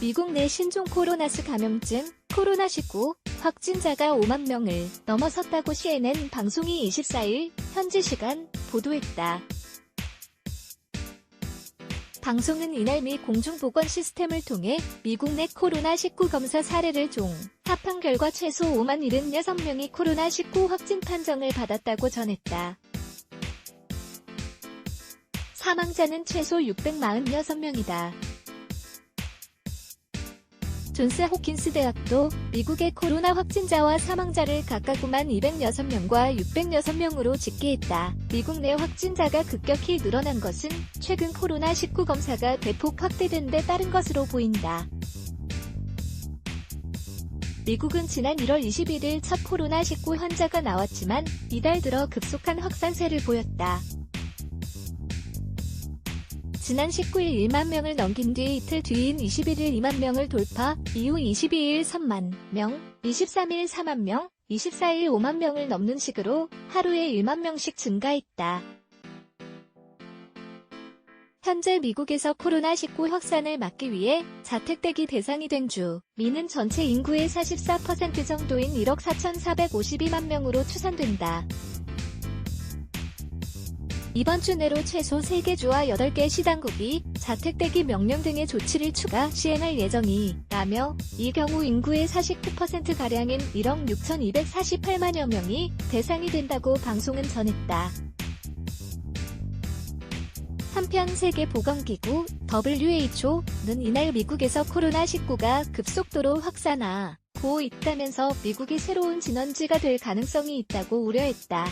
미국 내 신종 코로나스 감염증 코로나19 확진자가 5만 명을 넘어섰다고 CNN 방송이 24일 현지 시간 보도했다. 방송은 이날 미 공중보건 시스템을 통해 미국 내 코로나19 검사 사례를 종 합한 결과 최소 5만 76명이 코로나19 확진 판정을 받았다고 전했다. 사망자는 최소 646명이다. 존스 호킨스 대학도 미국의 코로나 확진자와 사망자를 각각 9만 206명과 606명으로 집계했다. 미국 내 확진자가 급격히 늘어난 것은 최근 코로나19 검사가 대폭 확대된 데 따른 것으로 보인다. 미국은 지난 1월 21일 첫 코로나19 환자가 나왔지만 이달 들어 급속한 확산세를 보였다. 지난 19일 1만 명을 넘긴 뒤 이틀 뒤인 21일 2만 명을 돌파, 이후 22일 3만 명, 23일 4만 명, 24일 5만 명을 넘는 식으로 하루에 1만 명씩 증가했다. 현재 미국에서 코로나19 확산을 막기 위해 자택대기 대상이 된 주, 미는 전체 인구의 44% 정도인 1억 4,452만 명으로 추산된다. 이번 주 내로 최소 3개 주와 8개 시당국이 자택대기 명령 등의 조치를 추가 시행할 예정이라며 이 경우 인구의 49%가량인 1억 6,248만여 명이 대상이 된다고 방송은 전했다. 한편 세계보건기구 WHO는 이날 미국에서 코로나19가 급속도로 확산하고 있다면서 미국이 새로운 진원지가 될 가능성이 있다고 우려했다.